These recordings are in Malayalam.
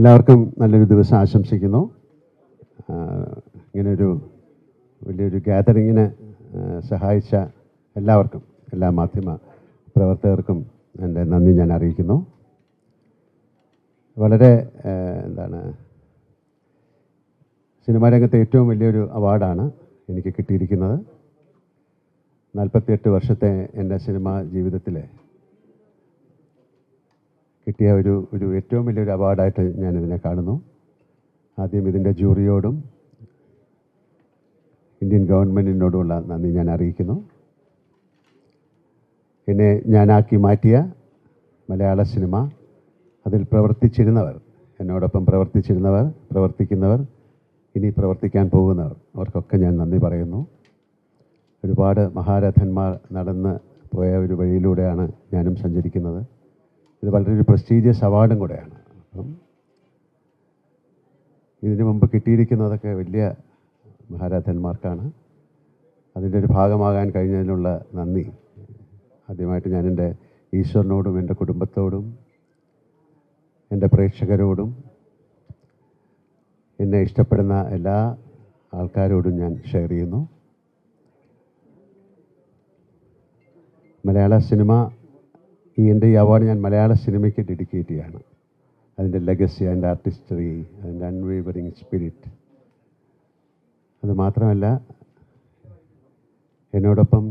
എല്ലാവർക്കും നല്ലൊരു ദിവസം ആശംസിക്കുന്നു. ഇങ്ങനൊരു വലിയൊരു ഗ്യാതറിങ്ങിന് സഹായിച്ച എല്ലാവർക്കും എല്ലാ മാധ്യമ പ്രവർത്തകർക്കും എന്റെ നന്ദി ഞാൻ അറിയിക്കുന്നു. വളരെ എന്താണ് സിനിമാ രംഗത്തെ ഏറ്റവും വലിയൊരു അവാർഡാണ് എനിക്ക് കിട്ടിയിരിക്കുന്നത്. നാൽപ്പത്തിയെട്ട് വർഷത്തെ എന്റെ സിനിമാ ജീവിതത്തിലെ കിട്ടിയ ഒരു ഒരു ഏറ്റവും വലിയൊരു അവാർഡായിട്ട് ഇതിനെ കാണുന്നു. ആദ്യം ഇതിന്റെ ജൂറിയോടും ഇന്ത്യൻ ഗവൺമെന്റിനോടുമുള്ള നന്ദി ഞാൻ അറിയിക്കുന്നു. എന്നെ ഞാനാക്കി മാറ്റിയ മലയാള സിനിമ അതിൽ പ്രവർത്തിച്ചിരുന്നവർ എന്നോടൊപ്പം പ്രവർത്തിച്ചിരുന്നവർ പ്രവർത്തിക്കുന്നവർ ഇനി പ്രവർത്തിക്കാൻ പോകുന്നവർ അവർക്കൊക്കെ ഞാൻ നന്ദി പറയുന്നു. ഒരുപാട് മഹാരഥന്മാർ നടന്ന് പോയ ഒരു വഴിയിലൂടെയാണ് ഞാനും സഞ്ചരിക്കുന്നത്. ഇത് വളരെ ഒരു പ്രസ്റ്റീജിയസ് അവാർഡും കൂടെയാണ്. അപ്പം ഇതിനു മുമ്പ് കിട്ടിയിരിക്കുന്നതൊക്കെ വലിയ മഹാരാജന്മാർക്കാണ് അതിന്റെ ഒരു ഭാഗമാകാൻ കഴിഞ്ഞതിനുള്ള നന്ദി. ആദ്യമായിട്ട് ഞാൻ എന്റെ ഈശ്വരനോടും എന്റെ കുടുംബത്തോടും എന്റെ പ്രേക്ഷകരോടും എന്നെ ഇഷ്ടപ്പെടുന്ന എല്ലാ ആൾക്കാരോടും ഞാൻ ഷെയർ ചെയ്യുന്നു. മലയാള സിനിമ ഈ എന്റെ ഈ അവാർഡ് ഞാൻ മലയാള സിനിമയ്ക്ക് ഡെഡിക്കേറ്റ് ചെയ്യാണ്. അതിന്റെ ലെഗസി അതിന്റെ ആർട്ടിസ്റ്ററി അതിന്റെ അൺവേവറിങ് സ്പിരിറ്റ് അത് മാത്രമല്ല എന്നോടൊപ്പം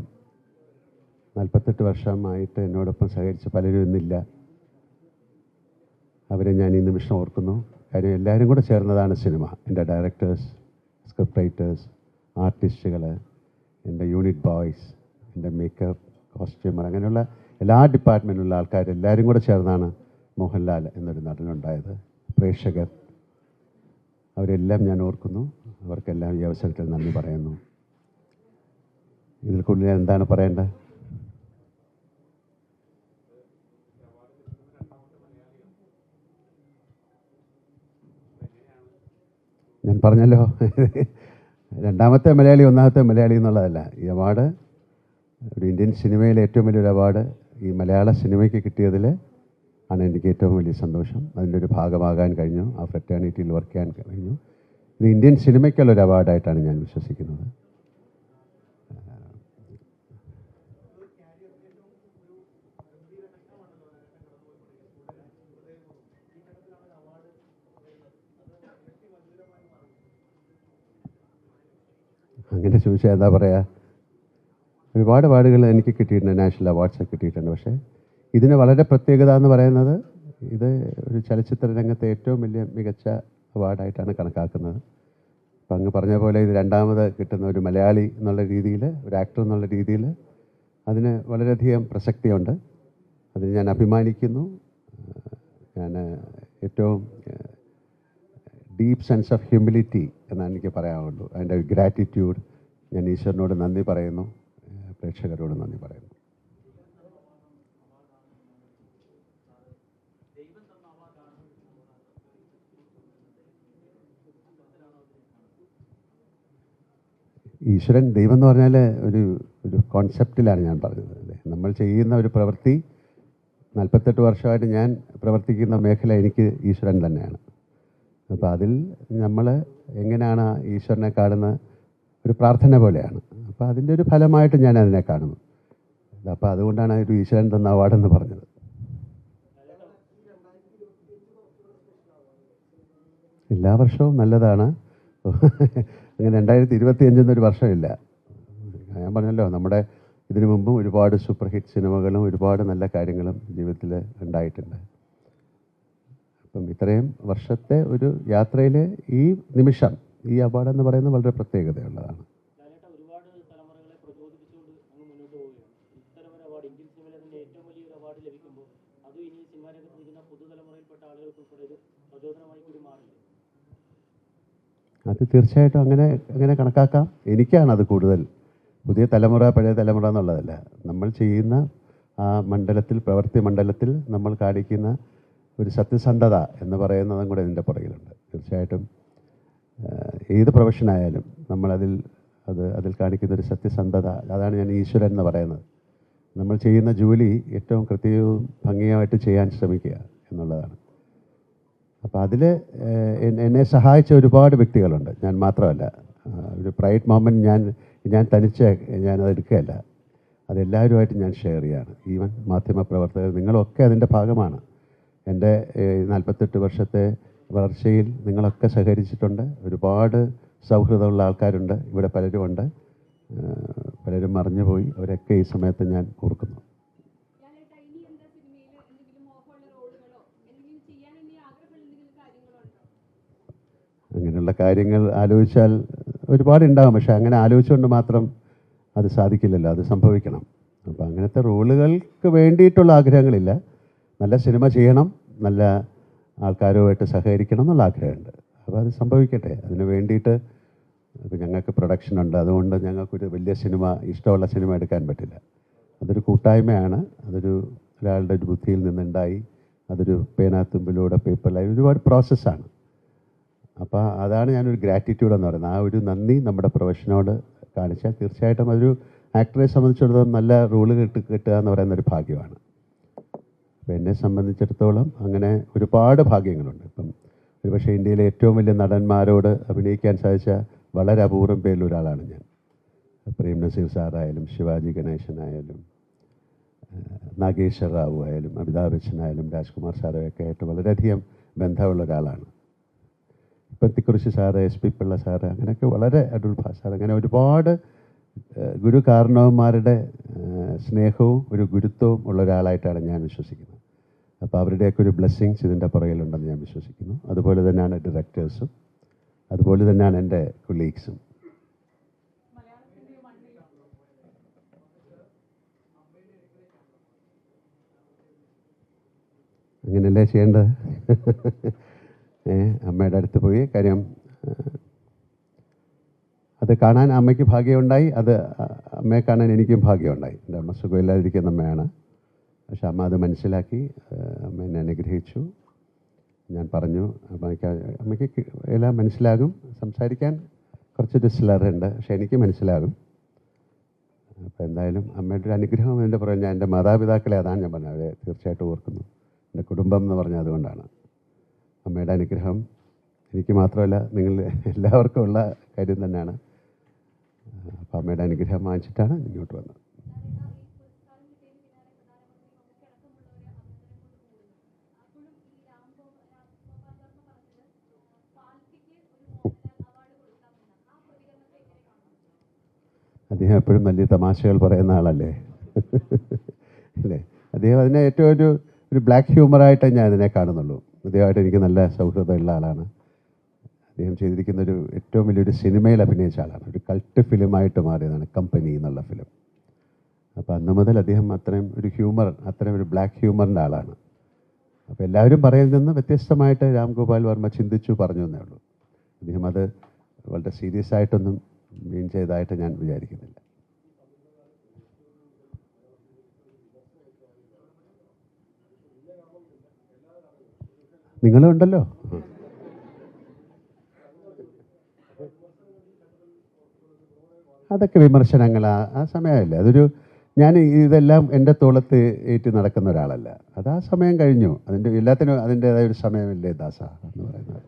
നാൽപ്പത്തെട്ട് വർഷമായിട്ട് എന്നോടൊപ്പം സഹകരിച്ച പലരും ഇന്നില്ല. അവരെ ഞാൻ ഈ നിമിഷം ഓർക്കുന്നു. കാര്യം എല്ലാവരും കൂടെ ചേർന്നതാണ് സിനിമ എന്റെ ഡയറക്ടേഴ്സ് സ്ക്രിപ്റ്റ് റൈറ്റേഴ്സ് ആർട്ടിസ്റ്റുകൾ എന്റെ യൂണിറ്റ് ബോയ്സ് എന്റെ മേക്കപ്പ് കോസ്റ്റ്യൂമർ അങ്ങനെയുള്ള എല്ലാ ഡിപ്പാർട്ട്മെന്റിലുള്ള ആൾക്കാരെല്ലാവരും കൂടെ ചേർന്നാണ് മോഹൻലാൽ എന്നൊരു നടനുണ്ടായത്. പ്രേക്ഷകർ അവരെല്ലാം ഞാൻ ഓർക്കുന്നു. അവർക്കെല്ലാം ഈ അവസരത്തിൽ നന്ദി പറയുന്നു. ഇതിൽ കൂടുതൽ എന്താണ് പറയേണ്ടത്? ഞാൻ പറഞ്ഞല്ലോ. രണ്ടാമത്തെ മലയാളി ഒന്നാമത്തെ മലയാളി എന്നുള്ളതല്ല. ഈ അവാർഡ് ഒരു ഇന്ത്യൻ സിനിമയിലെ ഏറ്റവും വലിയൊരു അവാർഡ്. ഈ മലയാള സിനിമയ്ക്ക് കിട്ടിയതിൽ ആണ് എനിക്ക് ഏറ്റവും വലിയ സന്തോഷം. അതിന്റെ ഒരു ഭാഗമാകാൻ കഴിഞ്ഞു. ആ ഫ്രറ്റേണിറ്റിയിൽ വർക്ക് ചെയ്യാൻ കഴിഞ്ഞു. ഇത് ഇന്ത്യൻ സിനിമയ്ക്കുള്ള ഒരു അവാർഡായിട്ടാണ് ഞാൻ വിശ്വസിക്കുന്നത്. അങ്ങനെ ചോദിച്ചാൽ എന്താ പറയുക ഒരുപാട് അവാർഡുകൾ എനിക്ക് കിട്ടിയിട്ടുണ്ട് നാഷണൽ അവാർഡ്സ് കിട്ടിയിട്ടുണ്ട്. പക്ഷേ ഇതിന് വളരെ പ്രത്യേകത എന്ന് പറയുന്നത് ഇത് ഒരു ചലച്ചിത്ര രംഗത്തെ ഏറ്റവും വലിയ മികച്ച അവാർഡായിട്ടാണ് കണക്കാക്കുന്നത്. അപ്പം അങ്ങ് പറഞ്ഞ പോലെ ഇത് രണ്ടാമത് കിട്ടുന്ന ഒരു മലയാളി എന്നുള്ള രീതിയിൽ ഒരു ആക്ടർ എന്നുള്ള രീതിയിൽ അതിന് വളരെയധികം പ്രസക്തിയുണ്ട്. അതിന് ഞാൻ അഭിമാനിക്കുന്നു. ഞാൻ ഏറ്റവും ഡീപ്പ് സെൻസ് ഓഫ് ഹ്യൂമിലിറ്റി എന്നാണ് എനിക്ക് പറയാനുള്ളൂ. അതിന്റെ ഗ്രാറ്റിറ്റ്യൂഡ് ഞാൻ ഈശ്വരനോട് നന്ദി പറയുന്നു. പ്രേക്ഷകരോട് നന്ദി പറയുന്നു. ഈശ്വരൻ ദൈവം എന്ന് പറഞ്ഞാൽ ഒരു ഒരു കോൺസെപ്റ്റിലാണ് ഞാൻ പറഞ്ഞത്. അല്ലേ? നമ്മൾ ചെയ്യുന്ന ഒരു പ്രവൃത്തി നാൽപ്പത്തെട്ട് വർഷമായിട്ട് ഞാൻ പ്രവർത്തിക്കുന്ന മേഖല എനിക്ക് ഈശ്വരൻ തന്നെയാണ്. അപ്പോൾ അതിൽ നമ്മൾ എങ്ങനെയാണ് ഈശ്വരനെ കാണുന്ന ഒരു പ്രാർത്ഥന പോലെയാണ്. അപ്പോൾ അതിന്റെ ഒരു ഫലമായിട്ട് ഞാൻ അതിനെ കാണുന്നു. അപ്പോൾ അതുകൊണ്ടാണ് ഒരു ഈശ്വരൻ തന്ന അവാർഡെന്ന് പറഞ്ഞത്. എല്ലാ വർഷവും നല്ലതാണ്. അങ്ങനെ രണ്ടായിരത്തി ഇരുപത്തി അഞ്ചെന്നൊരു വർഷമില്ല. ഞാൻ പറഞ്ഞല്ലോ നമ്മുടെ ഇതിനു മുമ്പും ഒരുപാട് സൂപ്പർ ഹിറ്റ് സിനിമകളും ഒരുപാട് നല്ല കാര്യങ്ങളും ജീവിതത്തിൽ ഉണ്ടായിട്ടുണ്ട്. അപ്പം ഇത്രയും വർഷത്തെ ഒരു യാത്രയിലെ ഈ നിമിഷം ഈ അവാർഡ് എന്ന് പറയുന്നത് വളരെ പ്രത്യേകതയുള്ളതാണ്. അതും തീർച്ചയായിട്ടും അങ്ങനെ അങ്ങനെ കണക്കാക്കാം. എനിക്കാണ് അത് കൂടുതൽ. പുതിയ തലമുറ പഴയ തലമുറ എന്നുള്ളതല്ല. നമ്മൾ ചെയ്യുന്ന ആ മണ്ഡലത്തിൽ പ്രവൃത്തി മണ്ഡലത്തിൽ നമ്മൾ കാണിക്കുന്ന ഒരു സത്യസന്ധത എന്ന് പറയുന്നതും കൂടെ ഇതിന്റെ പുറകിലുണ്ട്. തീർച്ചയായിട്ടും ഏത് പ്രൊഫഷനായാലും നമ്മളതിൽ അത് അതിൽ കാണിക്കുന്ന ഒരു സത്യസന്ധത അതാണ് ഞാൻ ഈശ്വരൻ എന്ന് പറയുന്നത്. നമ്മൾ ചെയ്യുന്ന ജോലി ഏറ്റവും കൃത്യവും ഭംഗിയായിട്ട് ചെയ്യാൻ ശ്രമിക്കുക എന്നുള്ളതാണ്. അപ്പോൾ അതിൽ എന്നെ സഹായിച്ച ഒരുപാട് വ്യക്തികളുണ്ട്. ഞാൻ മാത്രമല്ല. ഒരു പ്രൈവറ്റ് മൊമെന്റ് ഞാൻ ഞാൻ തനിച്ച് ഞാനത് എടുക്കുകയല്ല. അതെല്ലാവരുമായിട്ട് ഞാൻ ഷെയർ ചെയ്യാണ് ഈവൻ മാധ്യമപ്രവർത്തകർ നിങ്ങളൊക്കെ അതിന്റെ ഭാഗമാണ്. എന്റെ നാൽപ്പത്തെട്ട് വർഷത്തെ വളർച്ചയിൽ നിങ്ങളൊക്കെ സഹകരിച്ചിട്ടുണ്ട്. ഒരുപാട് സൗഹൃദമുള്ള ആൾക്കാരുണ്ട്. ഇവിടെ പലരുമുണ്ട്. പലരും മറിഞ്ഞുപോയി. അവരൊക്കെ ഈ സമയത്ത് ഞാൻ ഓർക്കുന്നു. അങ്ങനെയുള്ള കാര്യങ്ങൾ ആലോചിച്ചാൽ ഒരുപാടുണ്ടാകും. പക്ഷെ പക്ഷേ അങ്ങനെ ആലോചിച്ചുകൊണ്ട് മാത്രം അത് സാധിക്കില്ലല്ലോ. അത് സംഭവിക്കണം. അപ്പോൾ അങ്ങനത്തെ റോളുകൾക്ക് വേണ്ടിയിട്ടുള്ള ആഗ്രഹങ്ങളില്ല. നല്ല സിനിമ ചെയ്യണം. നല്ല ആൾക്കാരുമായിട്ട് സഹകരിക്കണം എന്നുള്ള ആഗ്രഹമുണ്ട്. അപ്പോൾ അത് സംഭവിക്കട്ടെ. അതിന് വേണ്ടിയിട്ട് ഇപ്പോൾ ഞങ്ങൾക്ക് പ്രൊഡക്ഷൻ ഉണ്ട്. അതുകൊണ്ട് ഞങ്ങൾക്കൊരു വലിയ സിനിമ ഇഷ്ടമുള്ള സിനിമ എടുക്കാൻ പറ്റില്ല. അതൊരു കൂട്ടായ്മയാണ്. അതൊരു ഒരാളുടെ ഒരു ബുദ്ധിയിൽ നിന്നുണ്ടായി. അതൊരു പേനാത്തുമ്പിലൂടെ പേപ്പറിലായി ഒരുപാട് പ്രോസസ്സാണ് അപ്പോൾ അതാണ് ഞാനൊരു ഗ്രാറ്റിറ്റ്യൂഡ് എന്ന് പറയുന്നത്. ആ ഒരു നന്ദി നമ്മുടെ പ്രൊഫഷനോട് കാണിച്ചാൽ തീർച്ചയായിട്ടും അതൊരു ആക്ടറെ സംബന്ധിച്ചിടത്തോളം നല്ല റോൾ കിട്ടി കിട്ടുക എന്ന് പറയുന്ന ഒരു ഭാഗ്യമാണ്. അപ്പോൾ എന്നെ സംബന്ധിച്ചിടത്തോളം അങ്ങനെ ഒരുപാട് ഭാഗ്യങ്ങളുണ്ട്. ഇപ്പം ഒരുപക്ഷെ ഇന്ത്യയിലെ ഏറ്റവും വലിയ നടന്മാരോട് അഭിനയിക്കാൻ സാധിച്ച വളരെ അപൂർവം പേരിൽ ഒരാളാണ് ഞാൻ. പ്രേം നസീർ സാറായാലും ശിവാജി ഗണേശനായാലും നാഗേശ്വർ റാവു ആയാലും അമിതാഭ് ബച്ചനായാലും രാജ്കുമാർ സാറൊക്കെ ആയിട്ട് വളരെയധികം ബന്ധമുള്ള ഒരാളാണ്. ഇപ്പത്തിക്കുറിശി sir S P Pillai sir അങ്ങനെയൊക്കെ വളരെ അടുൾ സാർ അങ്ങനെ ഒരുപാട് ഗുരു കാരണവന്മാരുടെ സ്നേഹവും ഒരു ഗുരുത്വവും ഉള്ള ഒരാളായിട്ടാണ് ഞാൻ വിശ്വസിക്കുന്നത്. അപ്പോൾ അവരുടെയൊക്കെ ഒരു ബ്ലെസ്സിങ്സ് ഇതിന്റെ പുറകിലുണ്ടെന്ന് ഞാൻ വിശ്വസിക്കുന്നു. അതുപോലെ തന്നെയാണ് ഡയറക്ടേഴ്സും അതുപോലെ തന്നെയാണ് എന്റെ കൊളീഗ്സും അങ്ങനെയല്ലേ ചെയ്യേണ്ടത്? അമ്മയുടെ അടുത്ത് പോയി കാര്യം അത് കാണാൻ അമ്മയ്ക്ക് ഭാഗ്യമുണ്ടായി. അത് അമ്മയെ കാണാൻ എനിക്കും ഭാഗ്യമുണ്ടായി. എന്റെ അമ്മ സുഖമില്ലാതിരിക്കുന്ന അമ്മയാണ്. പക്ഷെ അമ്മ അത് മനസ്സിലാക്കി അമ്മ എന്നെ അനുഗ്രഹിച്ചു. ഞാൻ പറഞ്ഞു അമ്മയ്ക്ക് അമ്മയ്ക്ക് എല്ലാം മനസ്സിലാകും. സംസാരിക്കാൻ കുറച്ച് ഡിസ്ലറുണ്ട് പക്ഷെ എനിക്ക് മനസ്സിലാകും. അപ്പോൾ എന്തായാലും അമ്മയുടെ ഒരു അനുഗ്രഹം എന്റെ പറഞ്ഞു ഞാൻ എന്റെ മാതാപിതാക്കളെ അതാണ് ഞാൻ പറഞ്ഞത് അവരെ തീർച്ചയായിട്ടും ഓർക്കുന്നു. എന്റെ കുടുംബം എന്ന് പറഞ്ഞാൽ അതുകൊണ്ടാണ്. അമ്മയുടെ അനുഗ്രഹം എനിക്ക് മാത്രമല്ല നിങ്ങൾ എല്ലാവർക്കും ഉള്ള കാര്യം തന്നെയാണ്. അപ്പോൾ അമ്മയുടെ അനുഗ്രഹം വാങ്ങിച്ചിട്ടാണ് ഇങ്ങോട്ട് വന്നത്. അദ്ദേഹം എപ്പോഴും വലിയ തമാശകൾ പറയുന്ന ആളല്ലേ? അല്ലേ? അദ്ദേഹം അതിനെ ഏറ്റവും ഒരു ഒരു ബ്ലാക്ക് ഹ്യൂമറായിട്ടേ ഞാൻ അതിനെ കാണുന്നുള്ളൂ. അദ്ദേഹമായിട്ട് എനിക്ക് നല്ല സൗഹൃദമുള്ള ആളാണ്. അദ്ദേഹം ചെയ്തിരിക്കുന്ന ഒരു ഏറ്റവും വലിയൊരു സിനിമയിൽ അഭിനയിച്ച ആളാണ്. ഒരു കൾട്ട് ഫിലിമായിട്ട് മാറിയതാണ് കമ്പനി എന്നുള്ള ഫിലിം അപ്പോൾ അന്ന് മുതൽ അദ്ദേഹം അത്രയും ഒരു ഹ്യൂമർ അത്രയും ഒരു ബ്ലാക്ക് ഹ്യൂമറിന്റെ ആളാണ്. അപ്പോൾ എല്ലാവരും പറയുന്നതിൽ നിന്ന് വ്യത്യസ്തമായിട്ട് രാംഗോപാൽ വർമ്മ ചിന്തിച്ചു പറഞ്ഞു എന്നേ ഉള്ളൂ. അദ്ദേഹം അത് വളരെ സീരിയസ് ആയിട്ടൊന്നും മീൻ ചെയ്തതായിട്ട് ഞാൻ വിചാരിക്കുന്നില്ല. നിങ്ങളും ഉണ്ടല്ലോ? അതൊക്കെ വിമർശനങ്ങൾ ആ ആ സമയമല്ല അതൊരു ഞാൻ ഇതെല്ലാം എന്റെ തോളത്ത് ഏറ്റ് നടക്കുന്ന ഒരാളല്ല. അത് ആ സമയം കഴിഞ്ഞു. അതിന്റെ എല്ലാത്തിനും അതിന്റേതായ ഒരു സമയമില്ലേ ദാസ എന്ന് പറയുന്നത്.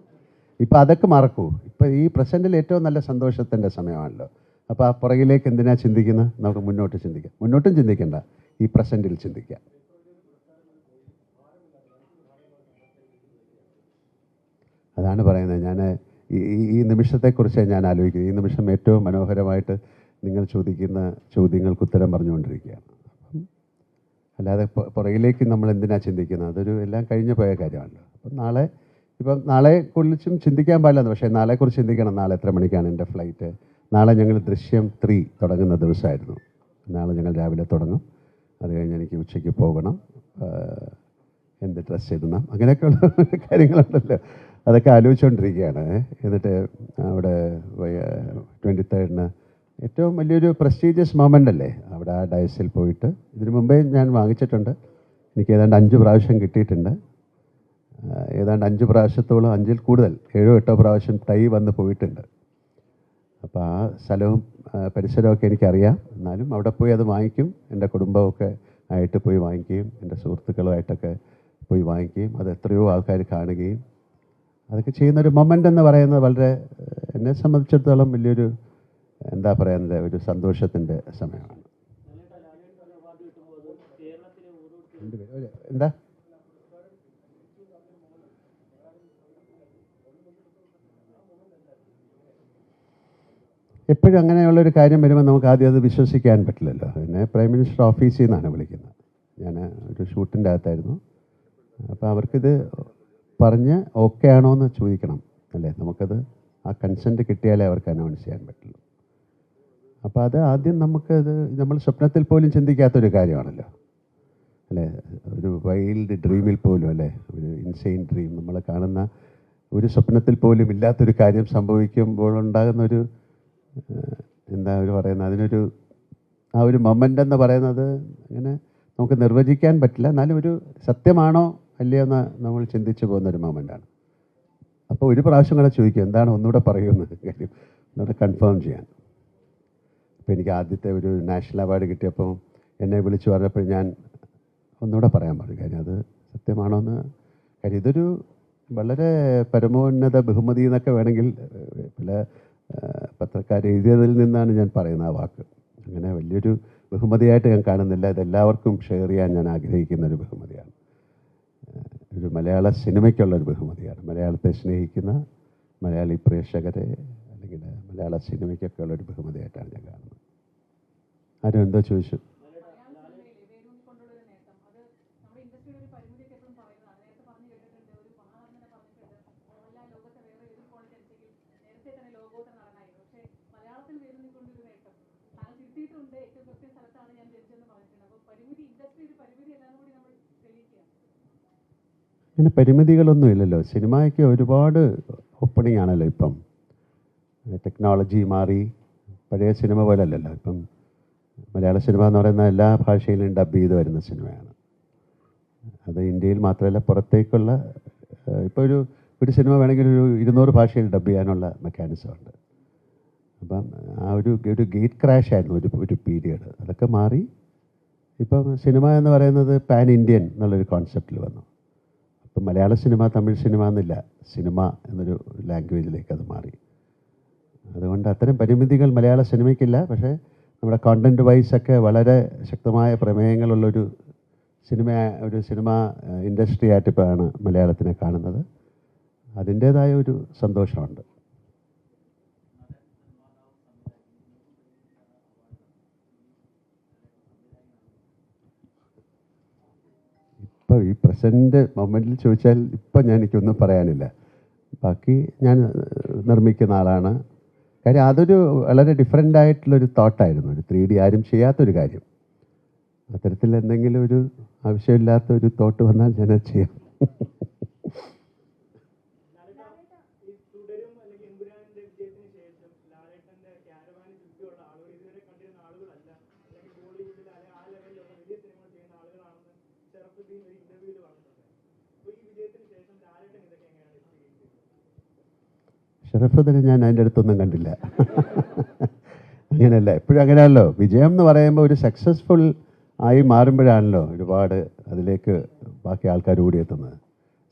ഇപ്പം അതൊക്കെ മറക്കൂ. ഇപ്പം ഈ പ്രസന്റിൽ ഏറ്റവും നല്ല സന്തോഷത്തിന്റെ സമയമാണല്ലോ. അപ്പോൾ ആ പുറകിലേക്ക് എന്തിനാ ചിന്തിക്കുന്നത് നമുക്ക് മുന്നോട്ട് ചിന്തിക്കാം. മുന്നോട്ടും ചിന്തിക്കണ്ട. ഈ പ്രസന്റിൽ ചിന്തിക്കാം. അതാണ് പറയുന്നത്. ഞാൻ ഈ ഈ- നിമിഷത്തെക്കുറിച്ച് ഞാൻ ആലോചിക്കുന്നത് ഈ നിമിഷം ഏറ്റവും മനോഹരമായിട്ട് നിങ്ങൾ ചോദിക്കുന്ന ചോദ്യങ്ങൾക്ക് ഉത്തരം പറഞ്ഞുകൊണ്ടിരിക്കുകയാണ്. അല്ലാതെ പുറകിലേക്ക് നമ്മൾ എന്തിനാ ചിന്തിക്കുന്നത്? അതൊരു എല്ലാം കഴിഞ്ഞു പോയ കാര്യമാണല്ലോ. അപ്പം നാളെ ഇപ്പം നാളെ കുറിച്ചും ചിന്തിക്കാൻ പാടില്ല പക്ഷേ നാളെ നാളെക്കുറിച്ച് ചിന്തിക്കണം. നാളെ എത്ര മണിക്കാണ് എന്റെ ഫ്ലൈറ്റ്? നാളെ ഞങ്ങൾ ദൃശ്യം ത്രീ തുടങ്ങുന്ന ദിവസമായിരുന്നു. നാളെ ഞങ്ങൾ രാവിലെ തുടങ്ങും. അത് കഴിഞ്ഞ് എനിക്ക് ഉച്ചയ്ക്ക് പോകണം. എന്ത് ഡ്രസ്സ് ഇടണം അങ്ങനെയൊക്കെയുള്ള കാര്യങ്ങളുണ്ടല്ലോ. അതൊക്കെ ആലോചിച്ചുകൊണ്ടിരിക്കുകയാണ് എന്നിട്ട് അവിടെ ട്വന്റി തേർഡിന് ഏറ്റവും വലിയൊരു പ്രസ്റ്റീജിയസ് മൊമെന്റ് അല്ലേ? അവിടെ ആ ഡയസിൽ പോയിട്ട്. ഇതിനു മുമ്പേ ഞാൻ വാങ്ങിച്ചിട്ടുണ്ട്. എനിക്ക് ഏതാണ്ട് അഞ്ച് പ്രാവശ്യം കിട്ടിയിട്ടുണ്ട്. ഏതാണ്ട് അഞ്ച് പ്രാവശ്യത്തോളം അഞ്ചിൽ കൂടുതൽ ഏഴോ എട്ടോ പ്രാവശ്യം ടൈ വന്ന് പോയിട്ടുണ്ട്. അപ്പോൾ ആ സ്ഥലവും പരിസരമൊക്കെ എനിക്കറിയാം. എന്നാലും അവിടെ പോയി അത് വാങ്ങിക്കും. എന്റെ കുടുംബമൊക്കെ ആയിട്ട് പോയി വാങ്ങിക്കുകയും എന്റെ സുഹൃത്തുക്കളുമായിട്ടൊക്കെ പോയി വാങ്ങിക്കുകയും അത് എത്രയോ ആൾക്കാർ കാണുകയും അതൊക്കെ ചെയ്യുന്നൊരു മൊമെന്റ് എന്ന് പറയുന്നത് വളരെ എന്നെ സംബന്ധിച്ചിടത്തോളം വലിയൊരു എന്താ പറയുന്നത് ഒരു സന്തോഷത്തിന്റെ സമയമാണ്. ലാലേട്ട ലാലേട്ടൻ അങ്ങനെയുള്ള. ഒരു- എപ്പോഴും കാര്യം വരുമ്പോൾ നമുക്ക് ആദ്യം അത് വിശ്വസിക്കാൻ പറ്റില്ലല്ലോ. എന്നെ പ്രൈം മിനിസ്റ്റർ ഓഫീസിൽ നിന്നാണ് വിളിക്കുന്നത്. ഞാൻ ഒരു ഷൂട്ടിന്റെ അകത്തായിരുന്നു. അപ്പോൾ അവർക്കിത് പറഞ്ഞ് ഓക്കെ ആണോ എന്ന് ചോദിക്കണം അല്ലേ? നമുക്കത് ആ കൺസെന്റ് കിട്ടിയാലേ അവർക്ക് അനൗൺസ് ചെയ്യാൻ പറ്റുള്ളൂ. അപ്പോൾ അത് ആദ്യം നമുക്കത് നമ്മൾ സ്വപ്നത്തിൽ പോലും ചിന്തിക്കാത്തൊരു കാര്യമാണല്ലോ. അല്ലേ? ഒരു വൈൽഡ് ഡ്രീമിൽ പോലും അല്ലേ? ഒരു ഇൻസെയിൻ ഡ്രീം നമ്മൾ കാണുന്ന ഒരു സ്വപ്നത്തിൽ പോലും ഇല്ലാത്തൊരു കാര്യം സംഭവിക്കുമ്പോൾ ഒരു എന്താ അവർ പറയുന്നത്? അതിനൊരു ആ ഒരു മൊമെന്റ് എന്ന് പറയുന്നത് അങ്ങനെ നമുക്ക് നിർവചിക്കാൻ പറ്റില്ല. എന്നാലും ഒരു സത്യമാണോ അല്ലയോ എന്ന് നമ്മൾ ചിന്തിച്ചു പോകുന്ന ഒരു മൊമെന്റാണ് അപ്പോൾ ഒരു പ്രാവശ്യം കൂടെ ചോദിക്കും എന്താണ് ഒന്നുകൂടെ പറയുമെന്ന്? കാര്യം ഒന്നുകൂടെ കൺഫേം ചെയ്യാൻ. അപ്പോൾ എനിക്ക് ആദ്യത്തെ ഒരു നാഷണൽ അവാർഡ് കിട്ടിയപ്പോൾ എന്നെ വിളിച്ചു പറഞ്ഞപ്പോൾ ഞാൻ ഒന്നുകൂടെ പറയാൻ പറഞ്ഞു കാര്യം അത് സത്യമാണോ എന്ന് കാര്യം ഇതൊരു വളരെ പരമോന്നത ബഹുമതി എന്നൊക്കെ വേണമെങ്കിൽ പല പത്രക്കാർ എഴുതിയതിൽ നിന്നാണ് ഞാൻ പറയുന്ന ആ വാക്ക്. അങ്ങനെ വലിയൊരു ബഹുമതിയായിട്ട് ഞാൻ കാണുന്നില്ല. ഇതെല്ലാവർക്കും ഷെയർ ചെയ്യാൻ ഞാൻ ആഗ്രഹിക്കുന്ന ഒരു ബഹുമതിയാണ്. ഒരു മലയാള സിനിമയ്ക്കുള്ള ഒരു ബഹുമതിയാണ്. മലയാളത്തെ സ്നേഹിക്കുന്ന മലയാളി പ്രേക്ഷകരെ അല്ലെങ്കിൽ മലയാള സിനിമയ്ക്കൊക്കെ ഉള്ള ഒരു ബഹുമതിയായിട്ടാണ് ഞാൻ കാണുന്നത്. ആരും എന്തോ ചോദിച്ചു. അങ്ങനെ പരിമിതികളൊന്നുമില്ലല്ലോ സിനിമയ്ക്ക് ഒരുപാട് ഓപ്പണിംഗ് ആണല്ലോ ഇപ്പം. ടെക്നോളജി മാറി. പഴയ സിനിമ പോലെ അല്ലല്ലോ ഇപ്പം മലയാള സിനിമ എന്ന് പറയുന്ന എല്ലാ ഭാഷയിലും ഡബ് ചെയ്ത് വരുന്ന സിനിമയാണ്. അത് ഇന്ത്യയിൽ മാത്രമല്ല പുറത്തേക്കുള്ള ഇപ്പോൾ ഒരു ഒരു സിനിമ വേണമെങ്കിൽ ഒരു ഇരുന്നൂറ് ഭാഷയിൽ ഡബ് ചെയ്യാനുള്ള മെക്കാനിസം ഉണ്ട്. അപ്പം ആ ഒരു ഒരു ഗേറ്റ് ക്രാഷ് ആയിരുന്നു ഒരു ഒരു പീരിയഡ് അതൊക്കെ മാറി. ഇപ്പം സിനിമ എന്ന് പറയുന്നത് പാൻ ഇന്ത്യൻ എന്നുള്ളൊരു കോൺസെപ്റ്റിൽ വന്നു. ഇപ്പം മലയാള സിനിമ തമിഴ് സിനിമ എന്നില്ല. സിനിമ എന്നൊരു ലാംഗ്വേജിലേക്ക് അത് മാറി. അതുകൊണ്ട് അത്തരം പരിമിതികൾ മലയാള സിനിമയ്ക്കില്ല. പക്ഷേ നമ്മുടെ കോണ്ടന്റ് വൈസൊക്കെ വളരെ ശക്തമായ പ്രമേയങ്ങളുള്ളൊരു സിനിമ ഒരു സിനിമ ഇൻഡസ്ട്രി ആയിട്ടിപ്പോഴാണ് മലയാളത്തിനെ കാണുന്നത്. അതിന്റേതായ ഒരു സന്തോഷമുണ്ട്. ഇപ്പോൾ ഈ പ്രസന്റ് മൊമെന്റിൽ ചോദിച്ചാൽ ഇപ്പം ഞാൻ എനിക്കൊന്നും പറയാനില്ല. ബാക്കി ഞാൻ നിർമ്മിക്കുന്ന ആളാണ്. കാര്യം അതൊരു വളരെ ഡിഫറെന്റ് ആയിട്ടുള്ളൊരു തോട്ടായിരുന്നു ഒരു ത്രീ ഡി ആരും ചെയ്യാത്തൊരു കാര്യം. അത്തരത്തിൽ എന്തെങ്കിലും ഒരു ആവശ്യമില്ലാത്ത ഒരു തോട്ട് വന്നാൽ ഞാനത് ചെയ്യാം. ചെയ്തത് ഷറഫുദ്ദീനെ ഞാൻ അതിന്റെ അടുത്തൊന്നും കണ്ടില്ല. അങ്ങനെയല്ല എപ്പോഴും അങ്ങനെയാണല്ലോ. വിജയം എന്ന് പറയുമ്പോൾ ഒരു സക്സസ്ഫുൾ ആയി മാറുമ്പോഴാണല്ലോ ഒരുപാട് അതിലേക്ക് ബാക്കി ആൾക്കാർ ഓടിയെത്തുന്നത്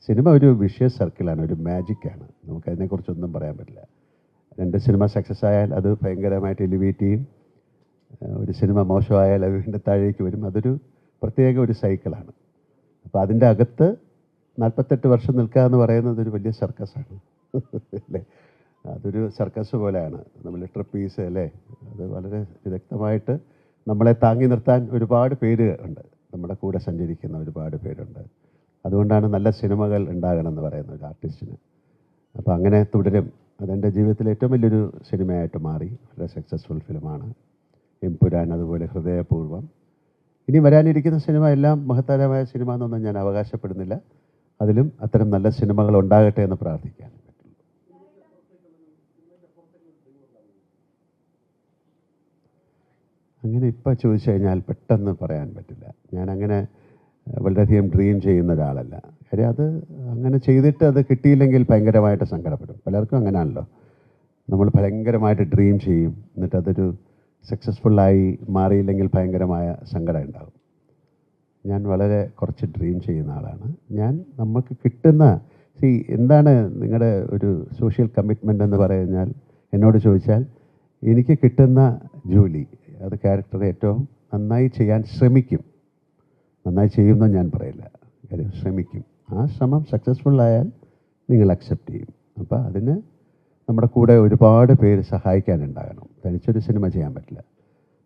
സിനിമ ഒരു വിഷ്യസ് സർക്കിളാണ് ഒരു മാജിക്കാണ് നമുക്കതിനെക്കുറിച്ചൊന്നും പറയാൻ പറ്റില്ല. രണ്ട് സിനിമ സക്സസ് ആയാൽ അത് ഭയങ്കരമായിട്ട് എലിവേറ്റ് ചെയ്യും. ഒരു സിനിമ മോശമായാൽ അത് വീണ്ടും താഴേക്ക് വരും. അതൊരു പ്രത്യേക ഒരു സൈക്കിളാണ് അപ്പോൾ അതിന്റെ അകത്ത് നാൽപ്പത്തെട്ട് വർഷം നിൽക്കുക എന്ന് പറയുന്നത് ഒരു വലിയ സർക്കസാണ് അല്ലേ? അതൊരു സർക്കസ് പോലെയാണ്. നമ്മൾ ട്രപ്പീസ് അല്ലേ അത് വളരെ വിദഗ്ധമായിട്ട് നമ്മളെ താങ്ങി നിർത്താൻ ഒരുപാട് പേര് ഉണ്ട്. നമ്മുടെ കൂടെ സഞ്ചരിക്കുന്ന ഒരുപാട് പേരുണ്ട്. അതുകൊണ്ടാണ് നല്ല സിനിമകൾ ഉണ്ടാകണം എന്ന് പറയുന്ന ഒരു ആർട്ടിസ്റ്റിന്. അപ്പോൾ അങ്ങനെ തുടരും. അതെന്റെ ജീവിതത്തിലെ ഏറ്റവും വലിയൊരു സിനിമയായിട്ട് മാറി. വളരെ സക്സസ്ഫുൾ ഫിലിമാണ് എംപുരാൻ അതുപോലെ ഹൃദയപൂർവം ഇനി വരാനിരിക്കുന്ന സിനിമ എല്ലാം മഹത്തരമായ സിനിമ എന്നൊന്നും ഞാൻ അവകാശപ്പെടുന്നില്ല. അതിലും അത്തരം നല്ല സിനിമകൾ ഉണ്ടാകട്ടെ എന്ന് പ്രാർത്ഥിക്കാൻ പറ്റുള്ളൂ അങ്ങനെ ഇപ്പം ചോദിച്ചു കഴിഞ്ഞാൽ പെട്ടെന്ന് പറയാൻ പറ്റില്ല. ഞാൻ അങ്ങനെ വളരെയധികം ഡ്രീം ചെയ്യുന്ന ഒരാളല്ല. കാര്യം അത് അങ്ങനെ ചെയ്തിട്ട് അത് കിട്ടിയില്ലെങ്കിൽ ഭയങ്കരമായിട്ട് സങ്കടപ്പെടും. പലർക്കും അങ്ങനെയാണല്ലോ നമ്മൾ ഭയങ്കരമായിട്ട് ഡ്രീം ചെയ്യും. എന്നിട്ട് അതൊരു സക്സസ്ഫുള്ളായി മാറിയില്ലെങ്കിൽ ഭയങ്കരമായ സങ്കടം ഉണ്ടാകും ഞാൻ വളരെ കുറച്ച് ഡ്രീം ചെയ്യുന്ന ആളാണ്. ഞാൻ നമുക്ക് കിട്ടുന്ന സി എന്താണ് നിങ്ങളുടെ ഒരു സോഷ്യൽ കമ്മിറ്റ്മെന്റ് എന്ന് പറഞ്ഞാൽ എന്നോട് ചോദിച്ചാൽ എനിക്ക് കിട്ടുന്ന ജോലി അത് ക്യാരക്ടർ ഏറ്റവും നന്നായി ചെയ്യാൻ ശ്രമിക്കും. നന്നായി ചെയ്യുമെന്ന് ഞാൻ പറയില്ല. കാര്യം ശ്രമിക്കും. ആ ശ്രമം സക്സസ്ഫുൾ ആയാൽ നിങ്ങൾ അക്സെപ്റ്റ് ചെയ്യും. അപ്പോൾ അതിന് നമ്മുടെ കൂടെ ഒരുപാട് പേര് സഹായിക്കാനുണ്ടാകണം. തനിച്ചൊരു സിനിമ ചെയ്യാൻ പറ്റില്ല.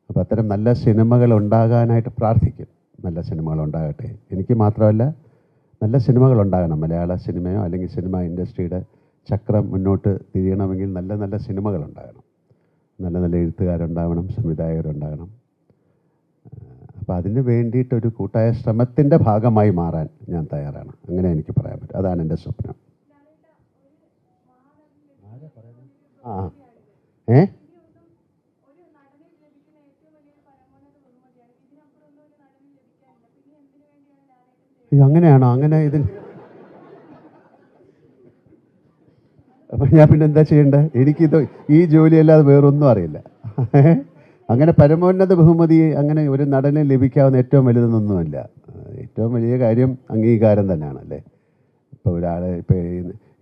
അപ്പോൾ അത്തരം നല്ല സിനിമകൾ ഉണ്ടാകാനായിട്ട് പ്രാർത്ഥിക്കും. നല്ല സിനിമകൾ ഉണ്ടാകട്ടെ. എനിക്ക് മാത്രമല്ല നല്ല സിനിമകൾ ഉണ്ടാകണം. മലയാള സിനിമയോ അല്ലെങ്കിൽ സിനിമ ഇൻഡസ്ട്രിയുടെ ചക്രം മുന്നോട്ട് തിരിയണമെങ്കിൽ നല്ല നല്ല സിനിമകൾ ഉണ്ടാകണം. നല്ല നല്ല എഴുത്തുകാരുണ്ടാവണം സംവിധായകരുണ്ടാകണം അപ്പോൾ അതിന് വേണ്ടിയിട്ടൊരു കൂട്ടായ ശ്രമത്തിന്റെ ഭാഗമായി മാറാൻ ഞാൻ തയ്യാറാണ്. അങ്ങനെ എനിക്ക് പറയാൻ പറ്റും. അതാണ് എന്റെ സ്വപ്നം. ആ ഏ? അങ്ങനെയാണോ? അങ്ങനെ ലഭിക്കുന്ന ഏറ്റവും വലിയൊരു പരമോന്നത ബഹുമതിയാണ് ഇതിനപ്പുറമൊന്നും ഒരു നടന് ലഭിക്കാനില്ല പിന്നെ എന്തിനു വേണ്ടിയാണ് ലാലേട്ടൻ അയ്യോ, അങ്ങനെയാണോ അങ്ങനെ ഇതിൽ അപ്പം ഞാൻ പിന്നെ എന്താ ചെയ്യേണ്ടത് എനിക്കിത് ഈ ജോലിയല്ലാതെ വേറൊന്നും അറിയില്ല. അങ്ങനെ പരമോന്നത ബഹുമതി അങ്ങനെ ഒരു നടന് ലഭിക്കാവുന്ന ഏറ്റവും വലുതെന്നൊന്നുമില്ല. ഏറ്റവും വലിയ കാര്യം അംഗീകാരം തന്നെയാണ് അല്ലേ? ഇപ്പോൾ ഒരാൾ ഇപ്പോൾ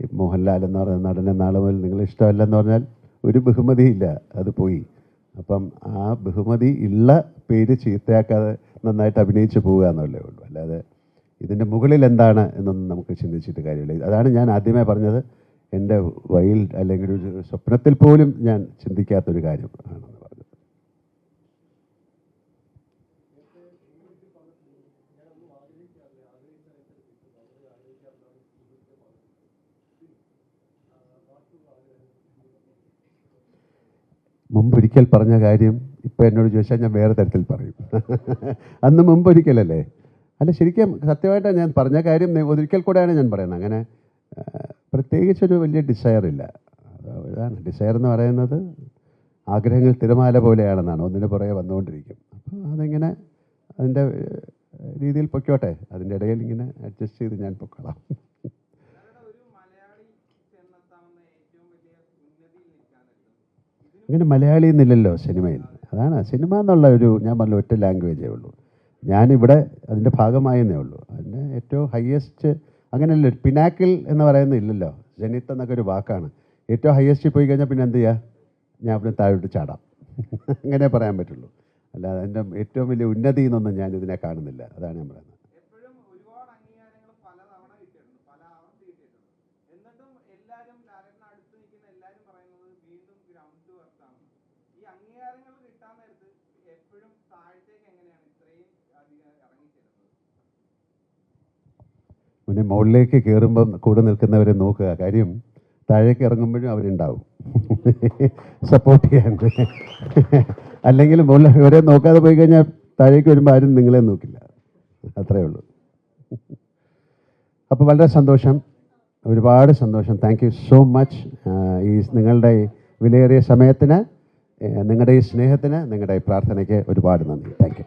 ഈ മോഹൻലാൽ എന്ന് പറയുന്ന നടനെ നാളെ മുതൽ നിങ്ങൾ ഇഷ്ടമല്ലെന്ന് പറഞ്ഞാൽ ഒരു ബഹുമതി ഇല്ല അത് പോയി. അപ്പം ആ ബഹുമതി ഉള്ള പേര് ചീത്തയാക്കാതെ നന്നായിട്ട് അഭിനയിച്ച് പോവുക എന്നുള്ളേ ഉള്ളൂ. അല്ലാതെ ഇതിന്റെ മുകളിൽ എന്താണ് എന്നൊന്നും നമുക്ക് ചിന്തിച്ചിട്ട് കാര്യമില്ല. അതാണ് ഞാൻ ആദ്യമേ പറഞ്ഞത്. എന്റെ വൈൽഡ് അല്ലെങ്കിൽ ഒരു സ്വപ്നത്തിൽ പോലും ഞാൻ ചിന്തിക്കാത്തൊരു കാര്യം ആണെന്ന് പറഞ്ഞു. മുമ്പൊരിക്കൽ പറഞ്ഞ കാര്യം ഇപ്പം എന്നോട് ചോദിച്ചാൽ ഞാൻ വേറെ തരത്തിൽ പറയും. അന്ന് മുമ്പൊരിക്കലല്ലേ? അല്ല ശരിക്കും സത്യമായിട്ടാണ് ഞാൻ പറഞ്ഞ കാര്യം ഒരിക്കൽ കൂടെയാണ് ഞാൻ പറയുന്നത്. അങ്ങനെ പ്രത്യേകിച്ചൊരു വലിയ ഡിസയർ ഇല്ല. അതാണ്. ഡിസയർ എന്ന് പറയുന്നത് ആഗ്രഹങ്ങൾ തിരമാല പോലെയാണെന്നാണ്. ഒന്നിന് പുറകെ വന്നുകൊണ്ടിരിക്കും. അപ്പോൾ അതിങ്ങനെ അതിന്റെ രീതിയിൽ പൊയ്ക്കോട്ടെ. അതിന്റെ ഇടയിൽ ഇങ്ങനെ അഡ്ജസ്റ്റ് ചെയ്ത് ഞാൻ പൊക്കോളാം. അങ്ങനെ മലയാളി എന്നില്ലല്ലോ സിനിമയിൽ. അതാണ് സിനിമ എന്നുള്ള ഒരു ഞാൻ പറഞ്ഞ ഒറ്റ ലാംഗ്വേജേ ഉള്ളൂ. ഞാനിവിടെ അതിന്റെ ഭാഗമായെന്നേ ഉള്ളൂ. അതിന്റെ ഏറ്റവും ഹയസ്റ്റ് അങ്ങനെയല്ല പിനാക്കിൽ എന്ന് പറയുന്നത് ഇല്ലല്ലോ. ജനിത്ത് എന്നൊക്കെ ഒരു വാക്കാണ്. ഏറ്റവും ഹയസ്റ്റിൽ പോയി കഴിഞ്ഞാൽ പിന്നെ എന്ത് ചെയ്യുക ഞാൻ പിന്നെ താഴോട്ട് ചാടാം. അങ്ങനെ പറയാൻ പറ്റുള്ളൂ. അല്ലാതെ എന്റെ ഏറ്റവും വലിയ ഉന്നതി എന്നൊന്നും ഞാൻ ഇതിനെ കാണുന്നില്ല. അതാണ് ഞാൻ പറയുന്നത് എപ്പോഴും ഒരുപാട് അംഗീകാരങ്ങൾ പലതവണ കിട്ടിയിട്ടുണ്ട് പല ആവർത്തി കിട്ടിയിട്ടുണ്ട് എന്നിട്ടും എല്ലാവരും ലാലേട്ടന് അടുത്ത് നിൽക്കുന്ന എല്ലാവരും പറയുന്നത് വീണ്ടും ഗ്രൗണ്ട് ടു എർത്ത് ആണ് ഈ അംഗീകാരങ്ങൾ കിട്ടാൻ നേരത്ത് എപ്പോഴും താഴത്തേക്ക് എങ്ങനെയാണ് ഇത്രയും അധികം ഇറങ്ങിച്ചെല്ലുന്നത് പിന്നെ മുകളിലേക്ക് കയറുമ്പം കൂടെ നിൽക്കുന്നവരെ നോക്കുക. കാര്യം താഴേക്ക് ഇറങ്ങുമ്പോഴും അവരുണ്ടാവും. സപ്പോർട്ട് ചെയ്യാൻ. അല്ലെങ്കിൽ മുകളിൽ ഇവരെ നോക്കാതെ പോയി കഴിഞ്ഞാൽ താഴേക്ക് വരുമ്പോൾ ആരും നിങ്ങളെ നോക്കില്ല. അത്രയേ ഉള്ളൂ. അപ്പോൾ വളരെ സന്തോഷം. ഒരുപാട് സന്തോഷം. താങ്ക് യു സോ മച്ച് ഈ നിങ്ങളുടെ വിലയേറിയ സമയത്തിന് നിങ്ങളുടെ ഈ സ്നേഹത്തിന് നിങ്ങളുടെ ഈ പ്രാർത്ഥനയ്ക്ക് ഒരുപാട് നന്ദി. Thank you